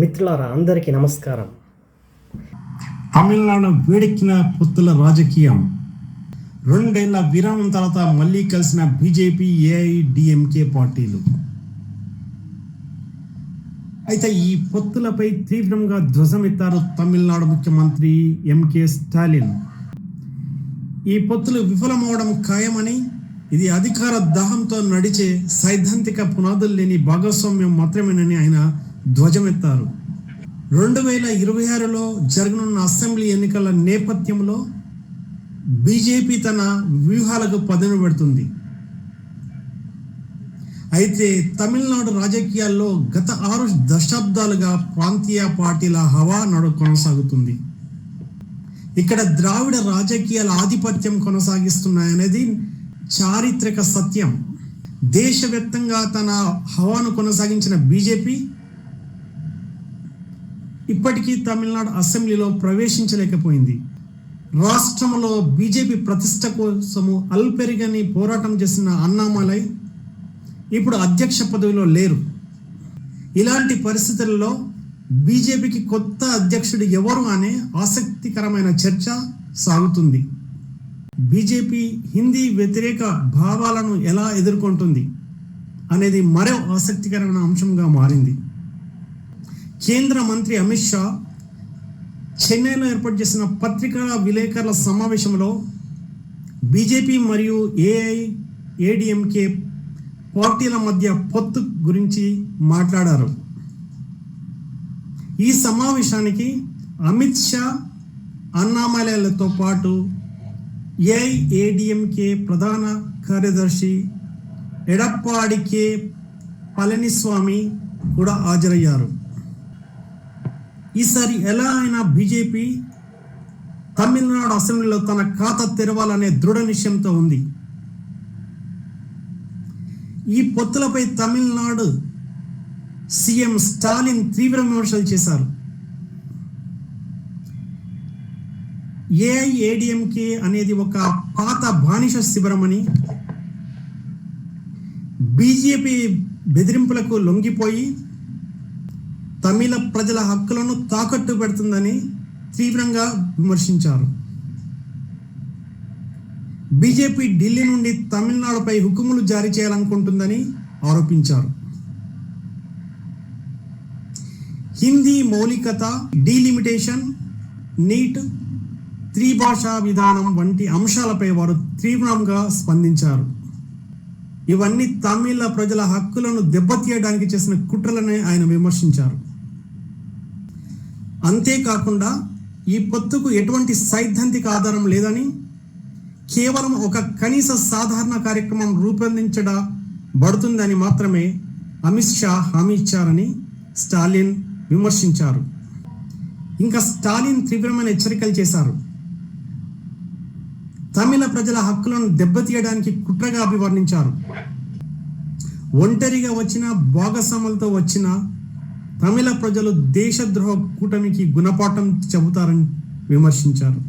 మిత్రులారా అందరికీ నమస్కారం. తమిళనాడు వేడెక్కిన పొత్తుల రాజకీయం. రెండేళ్ళ విరామం తర్వాత మళ్ళీ కలిసిన బీజేపీ ఏఐడిఎంకే పార్టీలు. అయితే ఈ పొత్తులపై తీవ్రంగా ధ్వజమెత్తారు తమిళనాడు ముఖ్యమంత్రి ఎంకే స్టాలిన్. ఈ పొత్తులు విఫలమవడం ఖాయమని ఇది అధికార దాహంతో నడిచే సైద్ధాంతిక పునాదులు లేని భాగస్వామ్యం మాత్రమేనని ఆయన ధ్వజమెత్తారు. రెండు వేల ఇరవై ఆరులో జరగనున్న అసెంబ్లీ ఎన్నికల నేపథ్యంలో బీజేపీ తన వ్యూహాలకు పదును పెడుతుంది. అయితే తమిళనాడు రాజకీయాల్లో గత ఆరు దశాబ్దాలుగా ప్రాంతీయ పార్టీల హవా నడు కొనసాగుతుంది. ఇక్కడ ద్రావిడ రాజకీయాల ఆధిపత్యం కొనసాగిస్తున్నాయనేది చారిత్రక సత్యం. దేశవ్యాప్తంగా తన హవాను కొనసాగించిన బీజేపీ ఇప్పటికీ తమిళనాడు అసెంబ్లీలో ప్రవేశించలేకపోయింది. రాష్ట్రంలో బీజేపీ ప్రతిష్ట కోసము అల్పెరిగని పోరాటం చేసిన అన్నామలై ఇప్పుడు అధ్యక్ష పదవిలో లేరు. ఇలాంటి పరిస్థితుల్లో బీజేపీకి కొత్త అధ్యక్షుడు ఎవరు అనే ఆసక్తికరమైన చర్చ సాగుతుంది. బీజేపీ హిందీ వ్యతిరేక భావాలను ఎలా ఎదుర్కొంటుంది అనేది మరో ఆసక్తికరమైన అంశంగా మారింది. కేంద్ర మంత్రి అమిత్ షా చెన్నైలో ఏర్పాటు చేసిన పత్రికా విలేకరుల సమావేశంలో బీజేపీ మరియు ఏఐ ఏడిఎంకే పార్టీల మధ్య పొత్తు గురించి మాట్లాడారు. ఈ సమావేశానికి అమిత్ షా అన్నామలయాలతో పాటు ఏఐఏడిఎంకే ప్రధాన కార్యదర్శి ఎడప్పాడికే పళనిస్వామి కూడా హాజరయ్యారు. ఈసారి ఎలా అయినా బీజేపీ తమిళనాడు అసెంబ్లీలో తన ఖాతా తెరవాలనే దృఢ నిశ్చయంతో ఉంది. ఈ పొత్తులపై తమిళనాడు సీఎం స్టాలిన్ తీవ్ర విమర్శలు చేశారు. ఏఐఏడిఎంకే అనేది ఒక పాత బానిస శిబిరమని బీజేపీ బెదిరింపులకు లొంగిపోయి తమిళ ప్రజల హక్కులను తాకట్టు పెడుతుందని తీవ్రంగా విమర్శించారు. బీజేపీ ఢిల్లీ నుండి తమిళనాడుపై హుకుములు జారీ చేయాలనుకుంటుందని ఆరోపించారు. హిందీ మౌలికత డీలిమిటేషన్ నీట్ త్రిభాషా విధానం వంటి అంశాలపై వారు తీవ్రంగా స్పందించారు. ఇవన్నీ తమిళ ప్రజల హక్కులను దెబ్బతీయడానికి చేసిన కుట్రలనే ఆయన విమర్శించారు. అంతేకాకుండా ఈ పొత్తుకు ఎటువంటి సైద్ధాంతిక ఆధారం లేదని కేవలం ఒక కనీస సాధారణ కార్యక్రమం రూపొందించడం పడుతుందని మాత్రమే అమిత్ షా హామీ ఇచ్చారని స్టాలిన్ విమర్శించారు. ఇంకా స్టాలిన్ తీవ్రమైన హెచ్చరికలు చేశారు. తమిళ ప్రజల హక్కులను దెబ్బతీయడానికి కుట్రగా అభివర్ణించారు. ఒంటరిగా వచ్చిన భాగస్వాములతో వచ్చిన తమిళ ప్రజలు దేశద్రోహ కూటమికి గుణపాఠం చెబుతారని విమర్శించారు.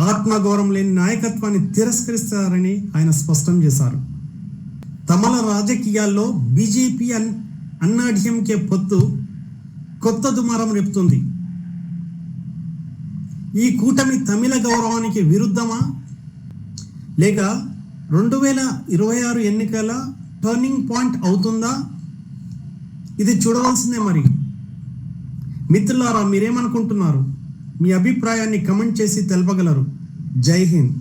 ఆత్మగౌరవం లేని నాయకత్వాన్ని తిరస్కరిస్తారని ఆయన స్పష్టం చేశారు. తమల రాజకీయాల్లో బీజేపీ అన్ అన్నాడీఎంకే పొత్తు కొత్త దుమారం రేపుతుంది. ఈ కూటమి తమిళ గౌరవానికి విరుద్ధమా? లేక రెండు వేల ఇరవై ఆరు ఎన్నికల టర్నింగ్ పాయింట్ అవుతుందా? ఇది చూడవలసిందే మరి. మిత్రులారా మీరేమనుకుంటున్నారు? మీ అభిప్రాయాన్ని కమెంట్ చేసి తెలపగలరు. జై హింద్.